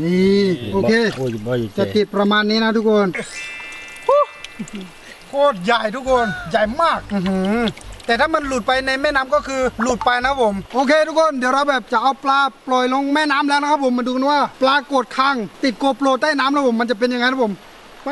นี่โอเคโอ้ยบ่อยจะติดประมาณนี้นะทุกคนโคตรใหญ่ทุกคนใหญ่มากอื้อหือแต่ถ้ามันหลุดไปในแม่น้ำก็คือหลุดไปนะครับผม โอเคทุกคนเดี๋ยวเราแบบจะเอาปลาปล่อยลงแม่น้ำแล้วนะครับผมมาดูกันว่า ปลากดคังติดโกโปรใต้น้ำแล้วผมมันจะเป็นยังไงนะครับผม ไป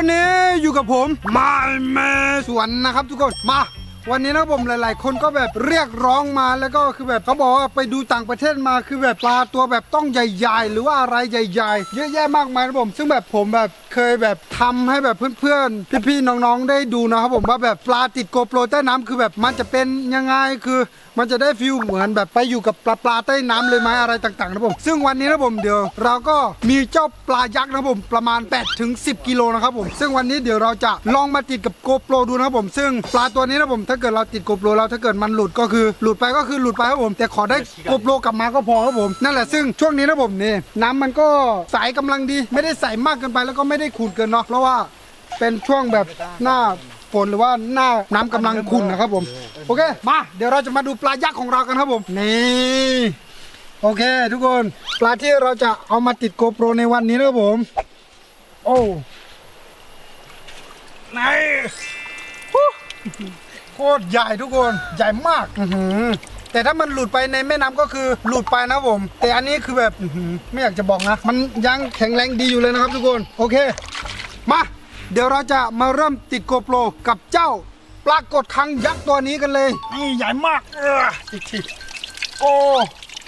วันนี้อยู่กับผมมาเมสวนนะครับทุกคนมา วันนี้นะผมหลาย ๆ คนก็แบบเรียกร้องมาแล้วก็คือแบบเขาบอกว่าไปดูต่างประเทศมาคือแบบปลาตัวแบบต้องใหญ่ๆ หรือว่าอะไรใหญ่ๆ เยอะแยะมากมายนะผมซึ่งแบบผมแบบเคยแบบทำให้แบบเพื่อนๆ พี่ๆ น้องๆ ได้ดูนะครับผมว่าแบบปลาติดโกโปรใต้น้ำคือแบบมันจะเป็นยังไงคือ มันจะได้ฟิลเหมือนแบบไปอยู่กับปลาปลาใต้น้ำเลยไหมอะไรต่างๆนะผม ซึ่งวันนี้นะผมเดี๋ยวเราก็มีเจ้าปลายักษ์นะผมประมาณ8ถึง10 กิโลนะครับผม ซึ่งวันนี้เดี๋ยวเราจะลองมาติดกับโกโปรดูนะครับผม ซึ่งปลาตัวนี้นะผมถ้าเกิดเราติดโกโปรเราถ้าเกิดมันหลุดก็คือหลุดไปก็คือหลุดไปครับผม แต่ขอได้โกโปรกลับมาก็พอครับผมนั่นแหละซึ่งช่วงนี้นะผมนี่น้ำมันก็ใสกำลังดี ไม่ได้ใสมากเกินไปแล้วก็ไม่ได้ขุ่นเกินเนาะเพราะว่าเป็นช่วงแบบหน้า ฝนหรือว่าหน้าน้ำกำลังขุ่นนะครับผมโอเคมาเดี๋ยวเราจะมาดูปลายักษ์ของเรากันครับผมนี่โอเค ทุกคนปลาที่เราจะเอามาติดโกโปรในวันนี้นะครับผม โอ้ไหนฮู้โคตรใหญ่ทุกคนใหญ่มากอือหือแต่ถ้ามันหลุดไปในแม่น้ำก็คือหลุดไปนะครับผม แต่อันนี้คือแบบอื้อหือไม่อยากจะบอกนะ มันยังแข็งแรงดีอยู่เลยนะครับทุกคน โอเค มา เดี๋ยวเราจะมาเริ่มติดโกโปรกับเจ้าปลากดคังยักษ์ตัวนี้กันเลย นี่ใหญ่มากเอออีกทีโอ้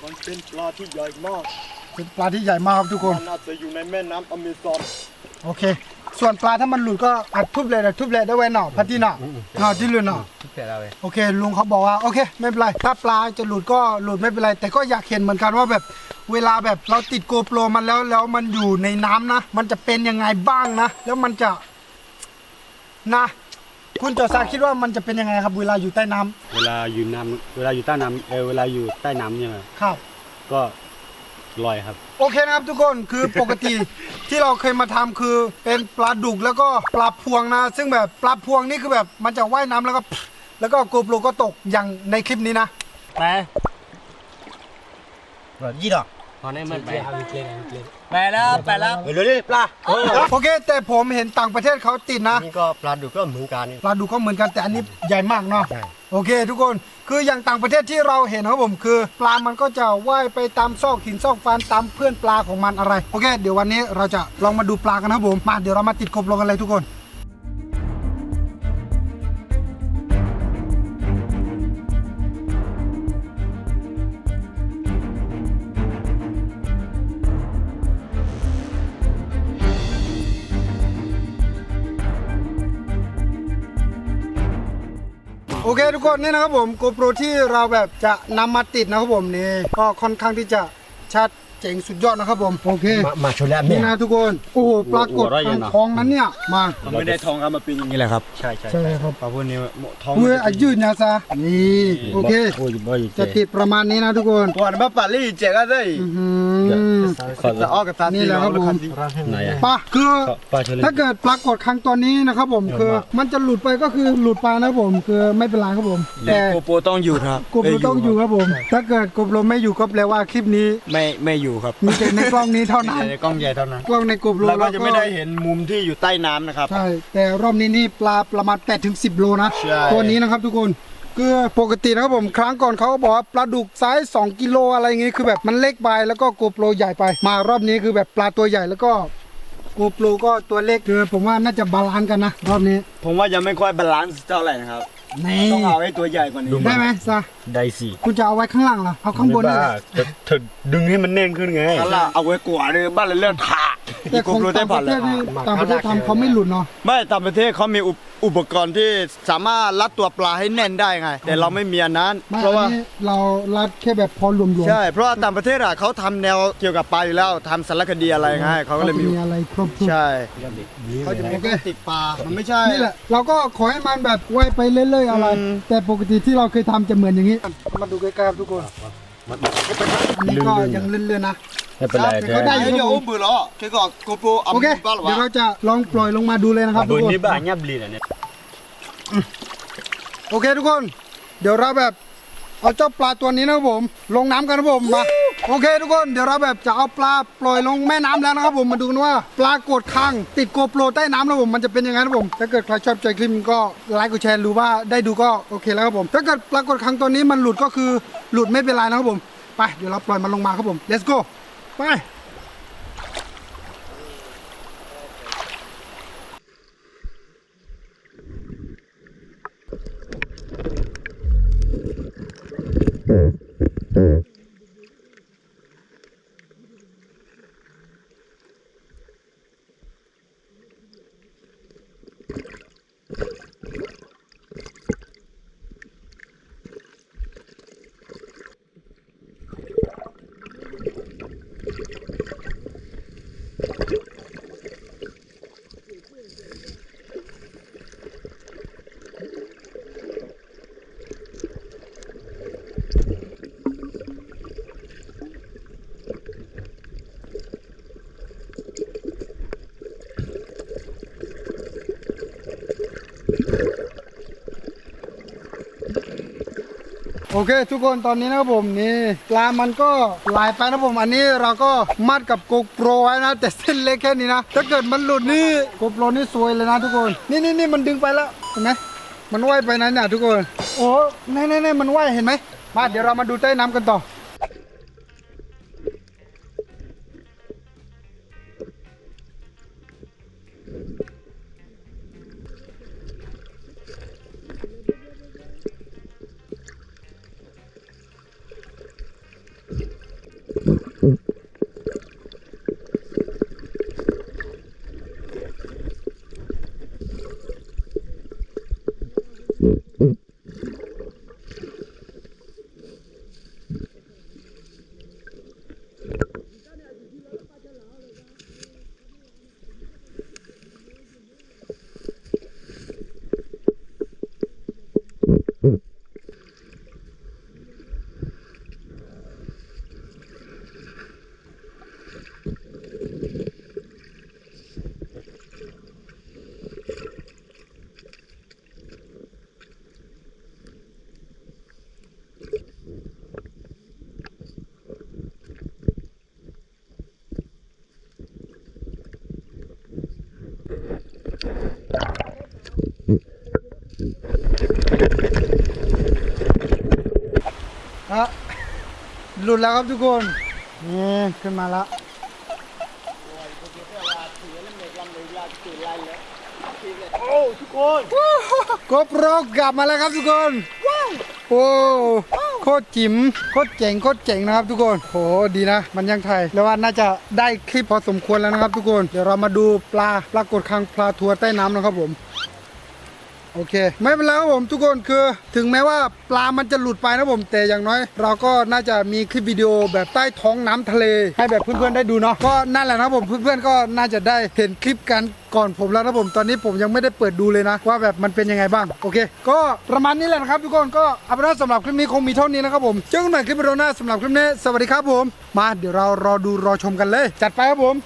มันเป็นปลาที่ใหญ่มากเป็นปลาที่ใหญ่มากครับทุกคนมันน่าจะอยู่ในแม่น้ำอเมซอนโอเค ส่วนปลาถ้ามันหลุดก็อัดทุบเลยนะทุบเลยได้ไว้หน่อพัดที่หน่อหน่อที่หลุดหน่อเสร็จแล้วเว้ยโอเคลุงเขาบอกว่าโอเค ไม่เป็นไรถ้าปลาจะหลุดก็หลุดไม่เป็นไร แต่ก็อยากเห็นเหมือนกันว่าแบบเวลาแบบเราติดโกโปรมันแล้วแล้วมันอยู่ในน้ำนะ มันจะเป็นยังไงบ้างนะ แล้วมันจะ นะ คุณจอซาคิดว่ามันจะเป็นยังไงครับ เวลาอยู่ใต้น้ำเวลาอยู่น้ำเวลาอยู่ใต้น้ำเออเวลาอยู่ใต้น้ำเนี่ยครับ ก็ลอยครับ โอเคนะครับทุกคนคือปกติ ที่เราเคยมาทำคือเป็นปลาดุกแล้วก็ปลาพวงนะ ซึ่งแบบปลาพวงนี่คือแบบมันจะว่ายน้ำแล้วก็แล้วก็โกโปรก็ตกอย่างในคลิปนี้นะไปยี่ดอ กพอได้มันไปไปแล้วไปแล้วไปเลยปลาโอเค แต่ผมเห็นต่างประเทศเขาติดนะ นี่ก็ปลาดุกก็เหมือนกันนี่ปลาดุกก็เหมือนกันแต่อันนี้ใหญ่มากเนาะใช่ โอเค ทุกคนคืออย่างต่างประเทศที่เราเห็นครับผมคือ ปลามันก็จะว่ายไปตามซอกหินซอกฟันตามเพื่อนปลาของมันอะไรโอเค เดี๋ยววันนี้เราจะลองมาดูปลากันนะครับผมมาเดี๋ยวเรามาติดกบลงกันเลยทุกคน โอเคทุกคนนี่นะครับผมโกโปรที่เราแบบจะนำมาติดนะครับผมนี่ก็ค่อนข้างที่จะชัด เจ๋งสุดยอดนะครับผมโอเคมามาชนแล้วนี่เนี่ยนะทุกคนโอ้โหปรากฏทางท้องนั้นเนี่ยมามันไม่ได้ทองครับมาเป็นอย่างนี้แหละครับใช่ใช่ใช่ครับปลาพวกนี้ทองเมื่ออายุนยาซานี่โอเค โอ้ยบ่อยจะติดประมาณนี้นะทุกคนวันมาปาลี่เจ๊ก็ได้อื้อหือ จะออกกับตานี่แหละครับผม ไหนอะปะคือปลาชนถ้าเกิดปรากฏครั้งตัวนี้นะครับผมคือ มันจะหลุดไปก็คือหลุดไปนะครับผมคือไม่เป็นไรครับผม แต่โกโปต้องอยู่ครับกบโลต้องอยู่ครับผม ถ้าเกิดกบโลไม่อยู่ก็แปลว่าคลิปนี้ไม่ไม่อยู่ครับมีแต่ในกล้องนี้เท่านั้นในกล้องใหญ่เท่านั้นกล้องในกบโลแล้วก็จะไม่ได้เห็นมุมที่อยู่ใต้น้ำนะครับ ใช่แต่รอบนี้นี่ปลาประมาณ8ถึง10โลนะใช่ ตัวนี้นะครับทุกคนคือปกตินะครับผมครั้งก่อนเขาก็บอกว่าปลาดุกไซส์2กิโลอะไรอย่างงี้คือแบบมันเล็กไปแล้วก็โกโปรใหญ่ไป มารอบนี้คือแบบปลาตัวใหญ่แล้วก็โกโปรก็ตัวเล็กคือผมว่าน่าจะบาลานซ์กันนะรอบนี้ ผมว่ายังไม่ค่อยบาลานซ์เท่าไหร่นะครับ นี่ต้องเอาให้ตัวใหญ่กว่านี้ได้ไหมซะได้สิคุณจะเอาไว้ข้างล่างเหรอเอาข้างบนนี่แหละเธอดึงให้มันแน่นขึ้นไงนั่นล่ะเอาไว้กว่าเลยบ้านเลยเลือดขาด แต่ของต่างประเทศนี่ต่างประเทศทำเขาไม่หลุดเนาะไม่ต่างประเทศเขามีอุปอุปกรณ์ที่สามารถรัดตัวปลาให้แน่นได้ไง แต่เราไม่มีอันนั้น ไม่เพราะอัว่านนี้เรารัดแค่แบบพอรวมๆใช่เพราะว่าต่างประเทศอะเขาทำแนวเกี่ยวกับปลาอยู่แล้วทำสารคดีอะไรไงเขาก็เลยมีจะมีอะไรครบถ้วน ใช่เขาเขาจะมีโอเคติดปลามันไม่ใช่ นี่แหละเราก็ขอให้มันแบบว่ายไปเรื่อยๆอะไร อืม แต่ปกติที่เราเคยทำจะเหมือนอย่างนี้ มาดูใกล้ๆครับทุกคนอันนี้ก็ยังเลื่อนๆนะ ไม่เป็นไรครับเดี๋ยวเขาได้เดี๋ยวอุ้มบือเหรอแค่ก็โกโปรโอเคเดี๋ยวเราจะลองปล่อยลงมาดูเลยนะครับทุบุกญคน นี่บ้าเนี่ยบลีนะเนี่ยโอเคทุกคน เดี๋ยวเราแบบเอาเจ้าปลาตัวนี้นะครับผม ลงน้ำกันนะครับผมมาโอเคทุกคนเดี๋ยวเราแบบจะเอาปลาปล่อยลงแม่น้ำแล้วนะครับผมมาดูกันว่าปลากดคังติดโกโปรใต้น้ำนะครับผมมันจะเป็นยังไงนะครับผม ถ้าเกิดใครชอบใจคลิปนี้ก็ไลค์กดแชร์หรือว่าได้ดูก็โอเคแล้วครับผม ถ้าเกิดปลากดคังตัวนี้มันหลุดก็คือหลุดไม่เป็นไรนะครับผมไปเดี๋ยวเราปล่อยมันลงมาครับผม let's go ไป โอเค ทุกคนตอนนี้นะครับผมนี่ปลามันก็ลายไปนะผมอันนี้เราก็มัดกับโกโปรไว้นะ แต่เส้นเล็กแค่นี้นะถ้าเกิดมันหลุดนี่โกโปรนี่สวยเลยนะทุกคน นี่นี่นี่มันดึงไปแล้วเห็นไหมมันว่ายไปนั้นเนี่ยทุกคน โอ้แน่แน่แน่มันว่ายเห็นไหมมาเดี๋ยวเรามาดูใต้น้ำกันต่อ Mm-hmm. หลุดแล้วครับทุกคนนี่ขึ้นมาแล้วโอ้ทุกคนกบรอกกลับมาแล้วครับทุกคนโอ้โคตรจิ๋มโคตรเจ๋งโคตรเจ๋งนะครับทุกคนโหดีนะ มันยังไทยแล้วว่าน่าจะได้คลิปพอสมควรแล้วนะครับทุกคน เดี๋ยวเรามาดูปลาปรากฏคางปลาทัวใต้น้ำนะครับผม โอเค ไม่เป็นไรครับผมทุกคนคือถึงแม้ว่าปลามันจะหลุดไปนะผมแต่อย่างน้อย เราก็น่าจะมีคลิปวิดีโอแบบใต้ท้องน้ำทะเล ให้แบบเพื่อนๆได้ดูเนาะก็นั่นแหละนะผมเพื่อนๆก็น่าจะได้เห็นคลิปกันก่อนผมแล้วนะผมตอนนี้ผมยังไม่ได้เปิดดูเลยนะ ว่าแบบมันเป็นยังไงบ้างโอเค ก็ประมาณนี้แหละนะครับทุกคนก็เอาเป็นว่าสำหรับคลิปนี้คงมีเท่านี้นะครับผมเจอกันใหม่คลิปวิดีโอหน้าสำหรับคลิปนี้สวัสดีครับผม มาเดี๋ยวเรารอดูรอชมกันเลย จัดไปครับผม